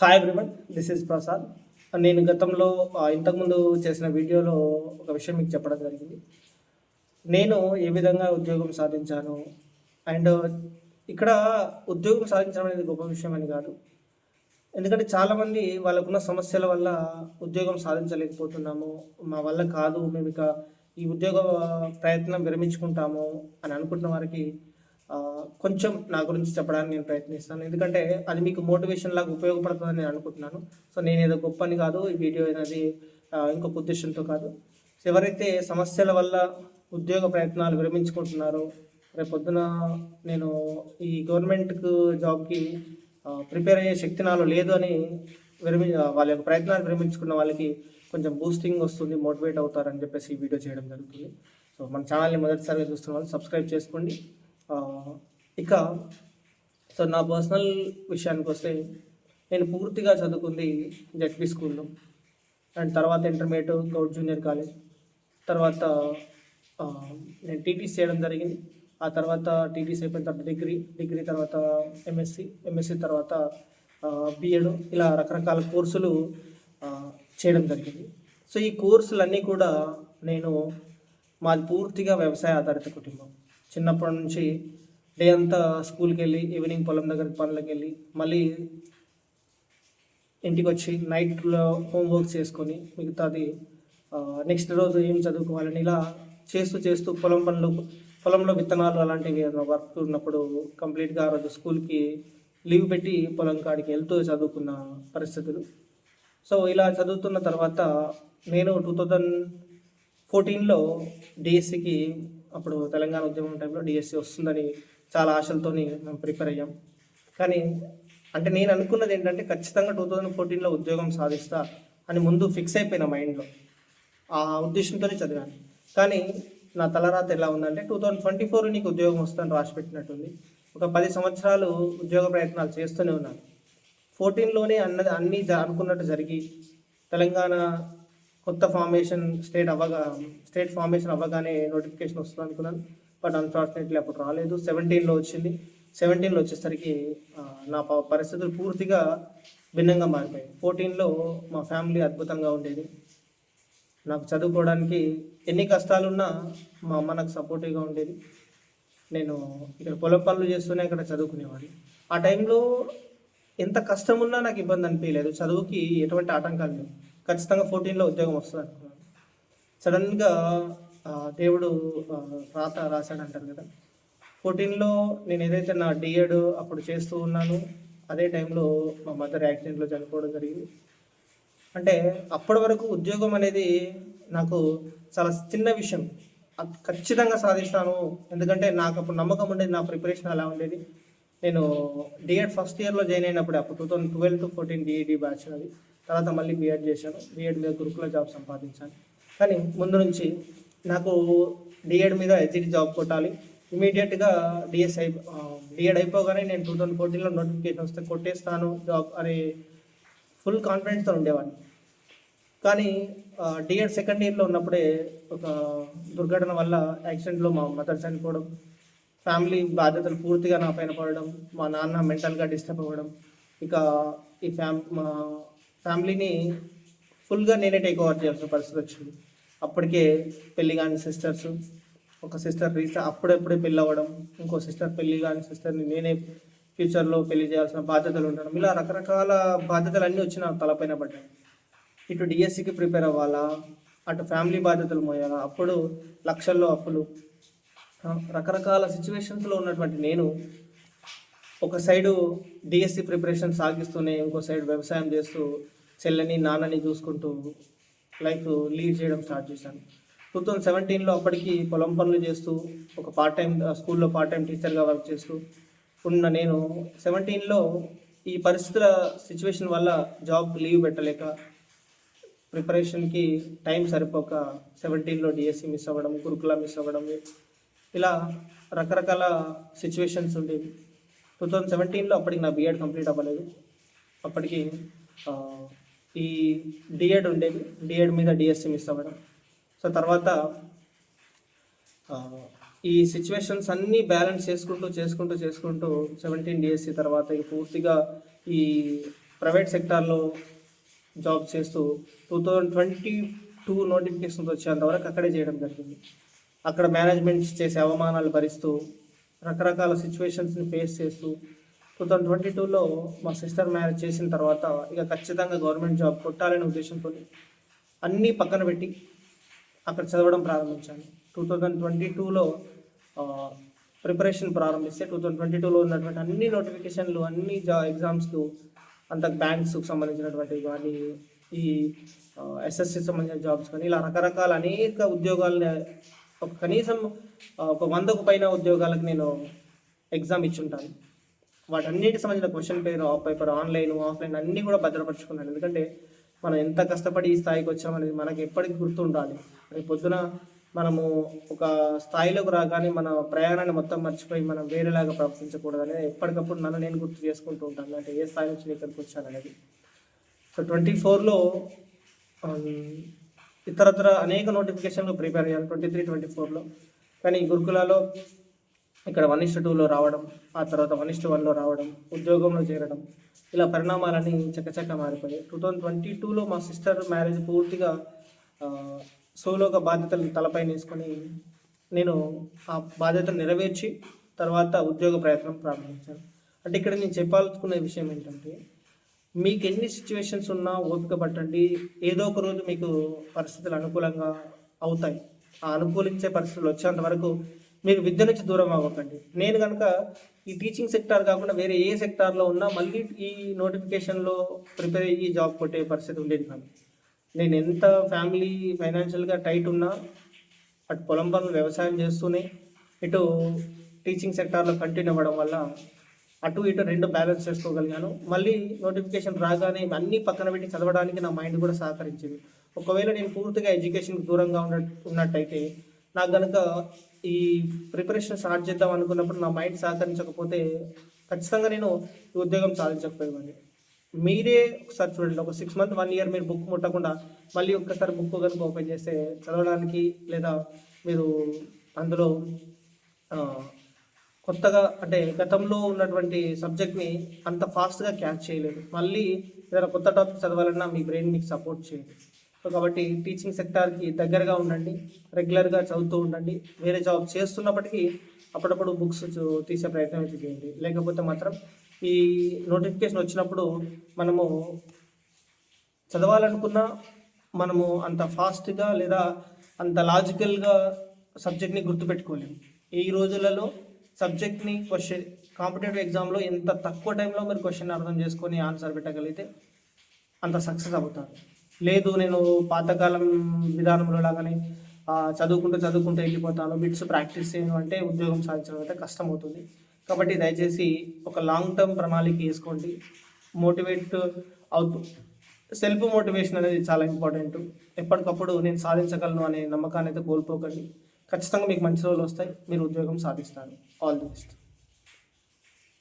Hi everyone this is Prasad నేను గతంలో ఇంతకుముందు చేసిన వీడియోలో ఒక విషయం మీకు చెప్పడం జరిగింది. నేను ఏ విధంగా ఉద్యోగం సాధించాను? అండ్ ఇక్కడ ఉద్యోగం సాధించడం అనేది గొప్ప విషయం అని కాదు. ఎందుకంటే చాలామంది వాళ్ళకున్న సమస్యల వల్ల ఉద్యోగం సాధించలేకపోతున్నాము. మా వల్ల కాదు మేము ఇక ఈ ఉద్యోగ ప్రయత్నం విరమించుకుంటాము అని అనుకుంటున్న వారికి కొంచెం నా గురించి చెప్పడానికి నేను ప్రయత్నిస్తాను. ఎందుకంటే అది మీకు మోటివేషన్ లాగా ఉపయోగపడుతుందని నేను అనుకుంటున్నాను. సో నేను ఏదో గొప్పని కాదు ఈ వీడియో అనేది ఇంకొక ఉద్దేశంతో కాదు. సో ఎవరైతే సమస్యల వల్ల ఉద్యోగ ప్రయత్నాలు విరమించుకుంటున్నారో రేపు పొద్దున నేను ఈ గవర్నమెంట్కు జాబ్కి ప్రిపేర్ అయ్యే శక్తి నాలో లేదు అని విరమి వాళ్ళ యొక్క ప్రయత్నాలు విరమించుకున్న వాళ్ళకి కొంచెం బూస్టింగ్ వస్తుంది మోటివేట్ అవుతారని చెప్పేసి ఈ వీడియో చేయడం జరుగుతుంది. సో మన ఛానల్ని మొదటిసారిగా చూస్తున్న వాళ్ళు సబ్స్క్రైబ్ చేసుకోండి. ఇక సో నా పర్సనల్ విషయానికి వస్తే నేను పూర్తిగా చదువుకుంది జెడ్పీ స్కూల్లో. అండ్ తర్వాత ఇంటర్మీడియట్ గౌడ్ జూనియర్ కాలేజ్. తర్వాత నేను టీటీసీ చేయడం జరిగింది. ఆ తర్వాత టీటీసీ అయిపోయిన తర్వాత డిగ్రీ డిగ్రీ తర్వాత ఎంఎస్సి ఎంఎస్సి తర్వాత బిఎడ్ ఇలా రకరకాల కోర్సులు చేయడం జరిగింది. సో ఈ కోర్సులన్నీ కూడా నేను మాది పూర్తిగా వ్యవసాయ ఆధారిత కుటుంబం. చిన్నప్పటి నుంచి డే అంతా స్కూల్కి వెళ్ళి ఈవినింగ్ పొలం దగ్గరికి పనులకు వెళ్ళి మళ్ళీ ఇంటికి వచ్చి నైట్లో హోంవర్క్ చేసుకొని మిగతాది నెక్స్ట్ రోజు ఏం చదువుకోవాలని ఇలా చేస్తూ చేస్తూ పొలం పనులు పొలంలో విత్తనాలు అలాంటివి ఏదైనా వర్క్ ఉన్నప్పుడు కంప్లీట్గా ఆ రోజు స్కూల్కి లీవ్ పెట్టి పొలం కాడికి వెళ్తూ చదువుకున్న పరిస్థితులు. సో ఇలా చదువుతున్న తర్వాత నేను టూ థౌజండ్ ఫోర్టీన్లో డిఎస్సికి అప్పుడు తెలంగాణ ఉద్యమం టైంలో డిఎస్సి వస్తుందని చాలా ఆశలతోని మేము ప్రిపేర్ అయ్యాం. కానీ అంటే నేను అనుకున్నది ఏంటంటే ఖచ్చితంగా టూ థౌజండ్ ఫోర్టీన్లో ఉద్యోగం సాధిస్తా అని ముందు ఫిక్స్ అయిపోయిన మైండ్లో. ఆ ఉద్దేశంతోనే చదివాను. కానీ నా తలరాత ఎలా ఉందంటే టూ థౌజండ్ ట్వంటీ ఫోర్ నీకు ఉద్యోగం వస్తుందని రాసి పెట్టినట్టుంది. ఒక పది సంవత్సరాలు ఉద్యోగ ప్రయత్నాలు చేస్తూనే ఉన్నాను. ఫోర్టీన్లోనే అన్నది అన్నీ అనుకున్నట్టు జరిగి తెలంగాణ కొత్త ఫార్మేషన్ స్టేట్ అవ్వగా స్టేట్ ఫార్మేషన్ అవ్వగానే నోటిఫికేషన్ వస్తుంది అనుకున్నాను. బట్ అన్ఫార్చునేట్లీ అప్పుడు రాలేదు. సెవెంటీన్లో వచ్చింది. సెవెంటీన్లో వచ్చేసరికి నా ప- పరిస్థితులు పూర్తిగా భిన్నంగా మారిపోయాయి. ఫోర్టీన్లో మా ఫ్యామిలీ అద్భుతంగా ఉండేది. నాకు చదువుకోవడానికి ఎన్ని కష్టాలున్నా మా అమ్మ నాకు సపోర్టివ్గా ఉండేది. నేను ఇక్కడ పొలం పనులు చేస్తూనే ఇక్కడ చదువుకునేవాడిని. ఆ టైంలో ఎంత కష్టం ఉన్నా నాకు ఇబ్బంది అనిపించలేదు. చదువుకి ఎటువంటి ఆటంకాలు లేవు. ఖచ్చితంగా ఫోర్టీన్లో ఉద్యోగం వస్తుంది అనుకున్నాను సడన్గా దేవుడు రాత రాశాడు అంటారు కదా ఫోర్టీన్లో నేను ఏదైతే నా డిఎడ్ అప్పుడు చేస్తూ ఉన్నాను అదే టైంలో మా మదర్ యాక్సిడెంట్లో చనిపోవడం జరిగింది. అంటే అప్పటి వరకు ఉద్యోగం అనేది నాకు చాలా చిన్న విషయం. ఖచ్చితంగా సాధిస్తాను. ఎందుకంటే నాకు అప్పుడు నమ్మకం ఉండేది నా ప్రిపరేషన్ అలా ఉండేది. నేను డిఎడ్ ఫస్ట్ ఇయర్లో జాయిన్ అయినప్పుడు అప్పుడు two thousand twelve to fourteen DEd batch అది. తర్వాత మళ్ళీ బీఎడ్ చేశాను. బీఎడ్ మీద గురుకుల జాబ్ సంపాదించాను. కానీ ముందు నుంచి నాకు డిఎడ్ మీద హెచ్డి జాబ్ కొట్టాలి. ఇమీడియట్గా డిఎస్ అయి డిఎడ్ అయిపోగానే నేను టూ థౌసండ్ ఫోర్టీన్లో నోటిఫికేషన్ వస్తే కొట్టేస్తాను జాబ్ అనే ఫుల్ కాన్ఫిడెన్స్తో ఉండేవాడిని. కానీ డిఎడ్ సెకండ్ ఇయర్లో ఉన్నప్పుడే ఒక దుర్ఘటన వల్ల యాక్సిడెంట్లో మా మదర్ చనిపోవడం ఫ్యామిలీ బాధ్యతలు పూర్తిగా నా పైన పడడం మా నాన్న మెంటల్గా డిస్టర్బ్ అవ్వడం ఇక ఈ ఫ్యామ్ మా ఫ్యామిలీని ఫుల్గా నేనే టేక్ ఓవర్ చేయాల్సిన పరిస్థితి వచ్చింది. అప్పటికే పెళ్ళి కాని సిస్టర్స్ ఒక సిస్టర్ రీచ్ అప్పుడప్పుడే పెళ్ళి అవ్వడం ఇంకో సిస్టర్ పెళ్ళి కాని సిస్టర్ని నేనే ఫ్యూచర్లో పెళ్ళి చేయాల్సిన బాధ్యతలు ఉండడం. ఇలా రకరకాల బాధ్యతలు అన్నీ వచ్చి నా తలపైన పడ్డాయి. ఇటు డిఎస్సికి ప్రిపేర్ అవ్వాలా అటు ఫ్యామిలీ బాధ్యతలు మోయాలా అప్పుడు లక్షల్లో అప్పులు. రకరకాల సిచ్యువేషన్స్లో ఉన్నటువంటి నేను ఒక సైడు డిఎస్సి ప్రిపరేషన్ సాగిస్తూనే ఇంకో సైడ్ వ్యవసాయం చేస్తూ చెల్లని నాన్నని చూసుకుంటూ లైఫ్ లీడ్ చేయడం స్టార్ట్ చేశాను. టూ థౌజండ్ సెవెంటీన్లో అప్పటికి పొలం పనులు చేస్తూ ఒక పార్ట్ టైం స్కూల్లో పార్ట్ టైం టీచర్గా వర్క్ చేస్తూ ఉన్న నేను సెవెంటీన్లో ఈ పరిస్థితుల సిచ్యువేషన్ వల్ల జాబ్ లీవ్ పెట్టలేక ప్రిపరేషన్కి టైం సరిపోక సెవెంటీన్లో డిఎస్సి మిస్ అవ్వడం గురుకుల మిస్ అవ్వడం ఇలా రకరకాల సిచ్యువేషన్స్ ఉండేవి టూ థౌజండ్ సెవెంటీన్లో అప్పటికి నా బీఎడ్ కంప్లీట్ అవ్వలేదు. అప్పటికి ఈ డిఎడ్ ఉండేది. డిఎడ్ మీద డిఎస్సి మిస్ అవ్వడం. సో తర్వాత ఈ సిచ్యువేషన్స్ అన్నీ బ్యాలెన్స్ చేసుకుంటూ చేసుకుంటూ చేసుకుంటూ సెవెంటీన్ డిఎస్సి తర్వాత ఇక పూర్తిగా ఈ ప్రైవేట్ సెక్టార్లో జాబ్ చేస్తూ two thousand twenty two notifications వచ్చేంత వరకు అక్కడే చేయడం జరిగింది. అక్కడ మేనేజ్మెంట్ చేసే అవమానాలు భరిస్తూ రకరకాల సిచ్యువేషన్స్ని ఫేస్ చేస్తూ టూ థౌజండ్ ట్వంటీ టూలో మా సిస్టర్ మ్యారేజ్ చేసిన తర్వాత ఇక ఖచ్చితంగా గవర్నమెంట్ జాబ్ కొట్టాలనే ఉద్దేశంతో అన్నీ పక్కన పెట్టి అక్కడ చదవడం ప్రారంభించాను. టూ థౌజండ్ ట్వంటీ టూలో ప్రిపరేషన్ ప్రారంభిస్తే టూ థౌజండ్ ట్వంటీ టూలో ఉన్నటువంటి అన్ని నోటిఫికేషన్లు అన్ని జా ఎగ్జామ్స్కు అంత బ్యాంక్స్కి సంబంధించినటువంటి కానీ ఈ ఎస్ఎస్సి సంబంధించిన జాబ్స్ కానీ ఇలా రకరకాల అనేక ఉద్యోగాలని ఒక కనీసం ఒక వందకు పైన ఉద్యోగాలకు నేను ఎగ్జామ్ ఇచ్చుంటాను. వాటన్నిటికి సంబంధించిన question paper of paper online offline అన్నీ కూడా భద్రపరుచుకున్నాను. ఎందుకంటే మనం ఎంత కష్టపడి ఈ స్థాయికి వచ్చామనేది మనకి ఎప్పటికీ గుర్తుండాలి. రేపు పొద్దున మనము ఒక స్థాయిలోకి రాగానే మన ప్రయాణాన్ని మొత్తం మర్చిపోయి మనం వేరేలాగా ప్రవర్తించకూడదని ఎప్పటికప్పుడు నన్ను నేను గుర్తు చేసుకుంటూ ఉంటాను. అంటే ఏ స్థాయి నుంచి ఇక్కడికి వచ్చాను అనేది సో ట్వంటీ ఫోర్లో ఇతరత్ర అనేక నోటిఫికేషన్లు ప్రిపేర్ అయ్యాను. ట్వంటీ త్రీ ట్వంటీ ఫోర్లో. కానీ గురుకులాలో ఇక్కడ వన్ ఇస్ట్ టూలో రావడం ఆ తర్వాత వన్ ఇస్ట్ వన్లో రావడం ఉద్యోగంలో చేరడం ఇలా పరిణామాలన్నీ చకచక మారిపోయాయి. టూ థౌజండ్ ట్వంటీ టూలో మా సిస్టర్ మ్యారేజ్ పూర్తిగా సోలోగా బాధ్యతలు తలపై వేసుకొని నేను ఆ బాధ్యతను నెరవేర్చి తర్వాత ఉద్యోగ ప్రయత్నం ప్రారంభించాను. అంటే ఇక్కడ నేను చెప్పాలనుకునే విషయం ఏంటంటే మీకు ఎన్ని సిచ్యువేషన్స్ ఉన్నా ఓపిక పట్టండి. ఏదో ఒక రోజు మీకు పరిస్థితులు అనుకూలంగా అవుతాయి. ఆ అనుకూలించే పరిస్థితులు వచ్చేంత వరకు మీరు విద్య నుంచి దూరం అవ్వకండి. నేను కనుక ఈ టీచింగ్ సెక్టార్ కాకుండా వేరే ఏ సెక్టార్లో ఉన్నా మళ్ళీ ఈ నోటిఫికేషన్లో ప్రిపేర్ అయ్యి జాబ్ కొట్టే పరిస్థితి ఉండేది నాకు నేను ఎంత ఫ్యామిలీ ఫైనాన్షియల్గా టైట్ ఉన్నా అటు పొలం పనులు వ్యవసాయం చేస్తూనే ఇటు టీచింగ్ సెక్టార్లో కంటిన్యూ అవ్వడం వల్ల అటు ఇటు రెండు బ్యాలెన్స్ చేసుకోగలిగాను. మళ్ళీ నోటిఫికేషన్ రాగానే అన్నీ పక్కన పెట్టి చదవడానికి నా మైండ్ కూడా సహకరించింది. ఒకవేళ నేను పూర్తిగా ఎడ్యుకేషన్కి దూరంగా ఉన్న ఉన్నట్టయితే నాకు కనుక ఈ ప్రిపరేషన్ స్టార్ట్ చేద్దాం అనుకున్నప్పుడు నా మైండ్ సహకరించకపోతే ఖచ్చితంగా నేను ఈ ఉద్యోగం సాధించకపోయేవాడిని. మీరే ఒకసారి చూడండి ఒక సిక్స్ మంత్ వన్ ఇయర్ మీరు బుక్ ముట్టకుండా మళ్ళీ ఒక్కసారి బుక్ కనుక ఓపెన్ చేస్తే చదవడానికి లేదా మీరు అందులో కొత్తగా అంటే గతంలో ఉన్నటువంటి సబ్జెక్ట్ని అంత ఫాస్ట్గా క్యాచ్ చేయలేదు. మళ్ళీ ఏదైనా కొత్త టాపిక్ చదవాలన్నా మీ బ్రెయిన్ మీకు సపోర్ట్ చేయండి. సో కాబట్టి టీచింగ్ సెక్టార్కి దగ్గరగా ఉండండి రెగ్యులర్గా చదువుతూ ఉండండి. వేరే జాబ్ చేస్తున్నప్పటికీ అప్పుడప్పుడు బుక్స్ చూ- తీసే ప్రయత్నం అయితే చేయండి. లేకపోతే మాత్రం ఈ నోటిఫికేషన్ వచ్చినప్పుడు మనము చదవాలనుకున్నా మనము అంత ఫాస్ట్గా లేదా అంత లాజికల్గా సబ్జెక్ట్ని గుర్తుపెట్టుకోలేము. ఈ రోజులలో సబ్జెక్ట్ని క్వశ్చన్ కాంపిటేటివ్ ఎగ్జామ్లో ఎంత తక్కువ టైంలో మీరు క్వశ్చన్ అర్థం చేసుకొని ఆన్సర్ పెట్టగలిగితే అంత సక్సెస్ అవుతారు. లేదు నేను పాతకాలం విధానంలో లాగానే చదువుకుంటూ చదువుకుంటూ వెళ్ళిపోతాను బిట్స్ ప్రాక్టీస్ చేయను అంటే ఉద్యోగం సాధించడం అయితే కష్టం అవుతుంది కాబట్టి దయచేసి ఒక లాంగ్ టర్మ్ ప్రణాళిక వేసుకోండి. మోటివేట్ అవుతూ సెల్ఫ్ మోటివేషన్ అనేది చాలా ఇంపార్టెంట్. ఎప్పటికప్పుడు నేను సాధించగలను అనే నమ్మకాన్ని అయితే కోల్పోకండి. ఖచ్చితంగా మీకు మంచి రోజులు వస్తాయి. మీరు ఉద్యోగం సాధిస్తారు. All the best.